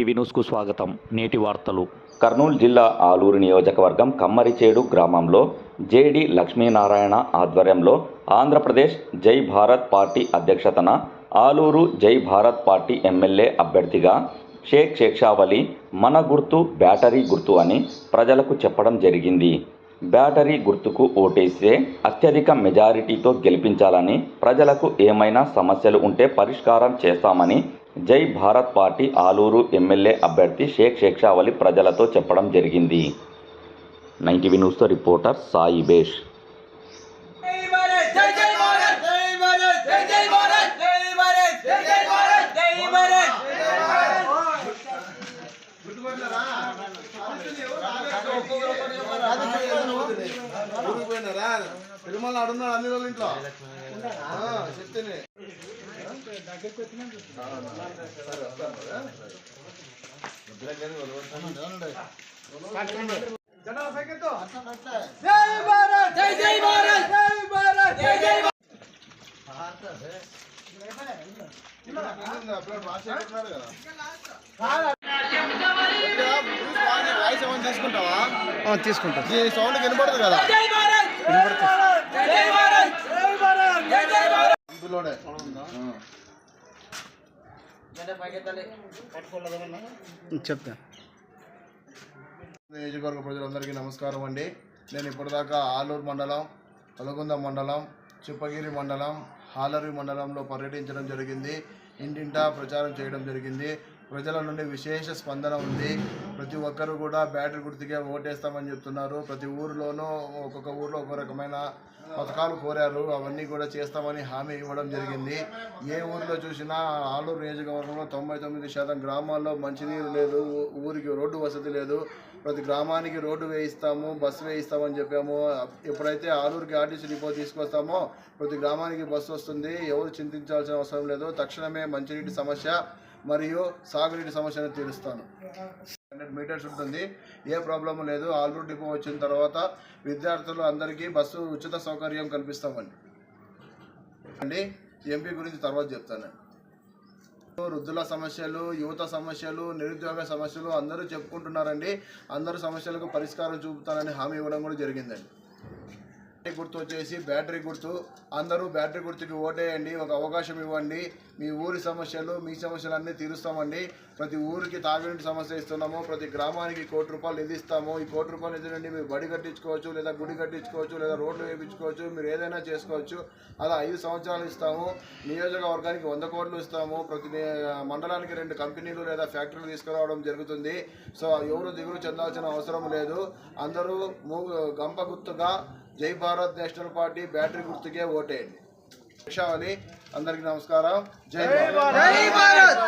ETV న్యూస్కు స్వాగతం. నేటి వార్తలు. కర్నూలు జిల్లా ఆలూరు నియోజకవర్గం కమ్మరిచేడు గ్రామంలో జేడి లక్ష్మీనారాయణ ఆధ్వర్యంలో ఆంధ్రప్రదేశ్ జై భారత్ పార్టీ అధ్యక్షతన ఆలూరు జై భారత్ పార్టీ ఎమ్మెల్యే అభ్యర్థిగా షేక్ షేక్షావలి మన గుర్తు బ్యాటరీ గుర్తు అని ప్రజలకు చెప్పడం జరిగింది. బ్యాటరీ గుర్తుకు ఓటేస్తే అత్యధిక మెజారిటీతో గెలిపించాలని ప్రజలకు ఏమైనా సమస్యలు ఉంటే పరిష్కారం చేస్తామని జై భారత్ పార్టీ ఆలూరు ఎమ్మెల్యే అభ్యర్థి షేక్ షేక్షావలి ప్రజలతో చెప్పడం జరిగింది. నైన్టీవీ న్యూస్తో రిపోర్టర్ సాయి బేష్. జై భారత్ జై జై భారత్ జై జై భారత్ జై భారత్ జై జై భారత్ జై భారత్ జై భారత్ తిరుమల ఆడున్నాడు అన్ని రోజులు ఇంట్లో ఆ, చెప్తేనే జై భారత్ జై జై భారత్ జై భారత్ జై జై అప్పుడు రాజశేఖర్ ఉన్నాడు కదా వాయిస్ ఏమైనా తీసుకుంటావా తీసుకుంటా. ఈ సౌండ్ వినపడదు కదా? జై భారత్ జై భారత్ జై జై భారత్ జై భారత్ జై జై భారత్ ఇందులోనే చెప్తా. నియోజకవర్గ ప్రజలందరికీ నమస్కారం అండి. నేను ఇప్పటిదాకా ఆలూరు మండలం కలగుంద మండలం చిప్పగిరి మండలం హాలరి మండలంలో పర్యటించడం జరిగింది. ఇంటింటా ప్రచారం చేయడం జరిగింది. ప్రజల నుండి విశేష స్పందన ఉంది. ప్రతి ఒక్కరు కూడా బ్యాటరీ గుర్తుకే ఓటేస్తామని చెప్తున్నారు. ప్రతి ఊరిలోనూ ఒక్కొక్క ఊరిలో ఒక్కొక్క రకమైన పథకాలు కోరారు. అవన్నీ కూడా చేస్తామని హామీ ఇవ్వడం జరిగింది. ఏ ఊరిలో చూసినా ఆలూరు నియోజకవర్గంలో తొంభై తొమ్మిది శాతం గ్రామాల్లో మంచినీరు లేదు. ఊరికి రోడ్డు వసతి లేదు. ప్రతి గ్రామానికి రోడ్డు వేయిస్తాము బస్సు వేయిస్తామని చెప్పాము. ఎప్పుడైతే ఆలూరుకి ఆర్టీసీ డిపో తీసుకొస్తామో ప్రతి గ్రామానికి బస్సు వస్తుంది. ఎవరు చింతించాల్సిన అవసరం లేదు. తక్షణమే మంచినీటి సమస్య మరియు సాగునీటి సమస్యను తీరుస్తాను. హండ్రెడ్ మీటర్స్ ఉంటుంది. ఏ ప్రాబ్లం లేదు. ఆల్రూట్ డిపో వచ్చిన తర్వాత విద్యార్థులు అందరికీ బస్సు ఉచిత సౌకర్యం కల్పిస్తామండి. అండి ఎంపీ గురించి తర్వాత చెప్తాను. వృద్ధుల సమస్యలు యువత సమస్యలు నిరుద్యోగ సమస్యలు అందరూ చెప్పుకుంటున్నారండి. అందరు సమస్యలకు పరిష్కారం చూపుతానని హామీ ఇవ్వడం కూడా జరిగిందండి. గుర్తు వచ్చేసి బ్యాటరీ గుర్తు. అందరూ బ్యాటరీ గుర్తుకి ఓటేయండి ఒక అవకాశం ఇవ్వండి. మీ ఊరి సమస్యలు మీ సమస్యలు అన్నీ తీరుస్తామండి. ప్రతి ఊరికి తాగునీటి సమస్య ఇస్తున్నాము ప్రతి గ్రామానికి కోటి రూపాయలు నిధి ఇస్తాము. ఈ కోటి రూపాయలు నిధి నుండి మీరు బడి కట్టించుకోవచ్చు లేదా గుడి కట్టించుకోవచ్చు లేదా రోడ్లు వేయించుకోవచ్చు మీరు ఏదైనా చేసుకోవచ్చు. అలా ఐదు సంవత్సరాలు ఇస్తాము. నియోజకవర్గానికి వంద కోట్లు ఇస్తాము. ప్రతి మండలానికి రెండు కంపెనీలు లేదా ఫ్యాక్టరీలు తీసుకురావడం జరుగుతుంది. సో ఎవరు దిగులు చెందాల్సిన అవసరం లేదు. అందరూ మూ గంప గుర్తుగా జై భారత్ నేషనల్ పార్టీ బ్యాటరీ గుర్తుకే ఓటేయండి. రిక్షావళి అందరికీ నమస్కారం. జై జై భారత్.